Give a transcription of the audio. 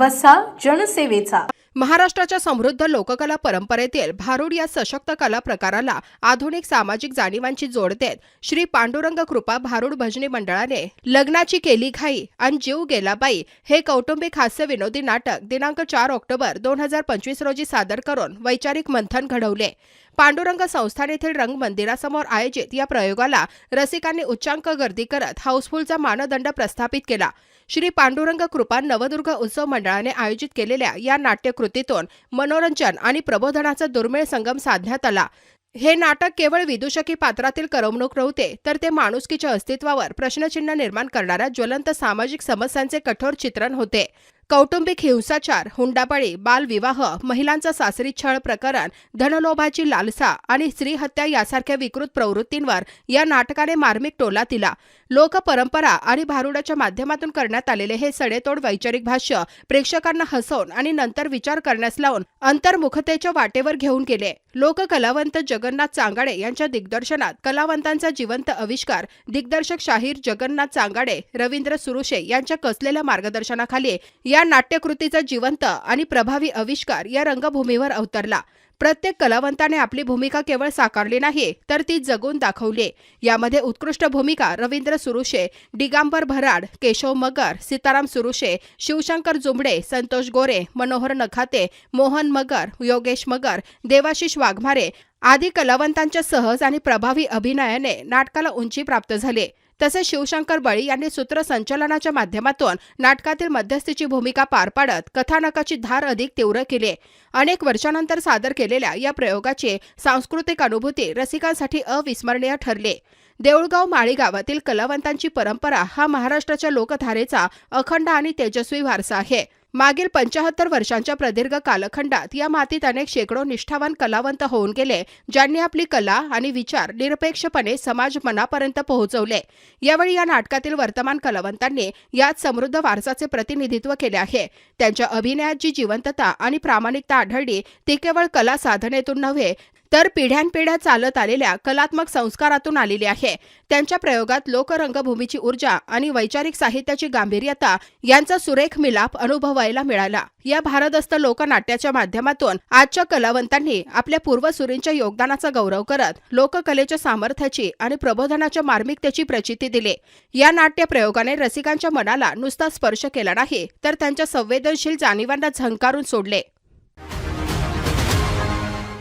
वसा जनसेवेचा. महाराष्ट्राच्या समृद्ध लोककला परंपरेतील भारूड या सशक्त कला प्रकाराला आधुनिक सामाजिक जाणीवांची जोड देत श्री पांडुरंग कृपा भारूड भजनी मंडळाने लग्नाची केली घाई आणि जीव गेला बाई हे कौटुंबिक हास्य विनोदी नाटक दिनांक चार ऑक्टोबर दोन हजार पंचवीस रोजी सादर करून वैचारिक मंथन घडवले. पांडुरंग संस्थान येथील रंगमंदिरासमोर आयोजित या प्रयोगाला रसिकांनी उच्चांक गर्दी करत हाऊसफुलचा मानदंड प्रस्थापित केला. श्री पांडुरंग कृपा नवदुर्ग उत्सव मंडळाने आयोजित केलेल्या या नाट्यकृतीतून मनोरंजन आणि प्रबोधनाचा दुर्मिळ संगम साधण्यात आला. हे नाटक केवळ विदूषकी पात्रातील करमणूक नव्हते तर ते माणुसकीच्या अस्तित्वावर प्रश्नचिन्ह निर्माण करणाऱ्या ज्वलंत सामाजिक समस्यांचे कठोर चित्रण होते. कौटुंबिक हिंसाचार हुंडाबळी बालविवाह महिलांचा सासरी छळ प्रकरण धनलोभाची लालसा आणि स्त्रीहत्या यासारख्या विकृत प्रवृत्तींवर या नाटकाने मार्मिक टोला दिला. लोकपरंपरा आणि भारुडाच्या माध्यमातून करण्यात आलेले हे सडेतोड वैचारिक भाष्य प्रेक्षकांना हसवून आणि नंतर विचार करण्यास लावून अंतर्मुखतेच्या वाटेवर घेऊन गेले. लोककलावंत जगन्नाथ चांगाडे यांच्या दिग्दर्शनात कलावंतांचा जिवंत आविष्कार दिग्दर्शक शाहीर जगन्नाथ चांगाडे रवींद्र सुरुशे यांच्या कसलेल्या मार्गदर्शनाखाली या या नाट्यकृतीचा जिवंत आणि प्रभावी आविष्कार या रंगभूमीवर अवतरला. प्रत्येक कलावंताने आपली भूमिका केवळ साकारली नाही तर ती जगून दाखवली यामध्ये उत्कृष्ट भूमिका रवींद्र सुरुशे दिगांबर भराड केशव मगर सीताराम सुरुशे शिवशंकर जुंबडे संतोष गोरे मनोहर नखाते मोहन मगर योगेश मगर देवाशिष वाघमारे आदी कलावंतांच्या सहज आणि प्रभावी अभिनयाने नाटकाला उंची प्राप्त झाली तसेच शिवशंकर बळी यांनी सूत्रसंचलनाच्या माध्यमातून नाटकातील मध्यस्थीची भूमिका पार पाडत कथानकाची धार अधिक तीव्र केली. अनेक वर्षानंतर सादर केलेल्या या प्रयोगाची सांस्कृतिक अनुभूती रसिकांसाठी अविस्मरणीय ठरली. देऊळगाव माळी गावातील कलावंतांची परंपरा हा महाराष्ट्राच्या लोकधारेचा अखंड आणि तेजस्वी वारसा आहे. मागील पंचाहत्तर वर्षांच्या प्रदीर्घ कालखंडात या मातीत अनेक शेकडो निष्ठावान कलावंत होऊन गेले ज्यांनी आपली कला आणि विचार निरपेक्षपणे समाज मनापर्यंत पोहोचवले. यावेळी या नाटकातील वर्तमान कलावंतांनी यात समृद्ध वारसाचे प्रतिनिधित्व केले आहे. त्यांच्या अभिनयात जी जिवंतता आणि प्रामाणिकता आढळली ती केवळ कला साधनेतून नव्हे तर पिढ्यानपिढ्या चालत आलेल्या कलात्मक संस्कारातून आलेली आहे. त्यांच्या प्रयोगात लोकरंगभूमीची ऊर्जा आणि वैचारिक साहित्याची गांभीर्यता यांचा सुरेख मिलाप अनुभवायला मिळाला. या भारदस्त लोकनाट्याच्या माध्यमातून आजच्या कलावंतांनी आपल्या पूर्वसुरींच्या योगदानाचा गौरव करत लोककलेच्या सामर्थ्याची आणि प्रबोधनाच्या मार्मिकतेची प्रचिती दिली. या नाट्य प्रयोगाने रसिकांच्या मनाला नुसता स्पर्श केला नाही तर त्यांच्या संवेदनशील जाणीवांना झंकारून सोडले.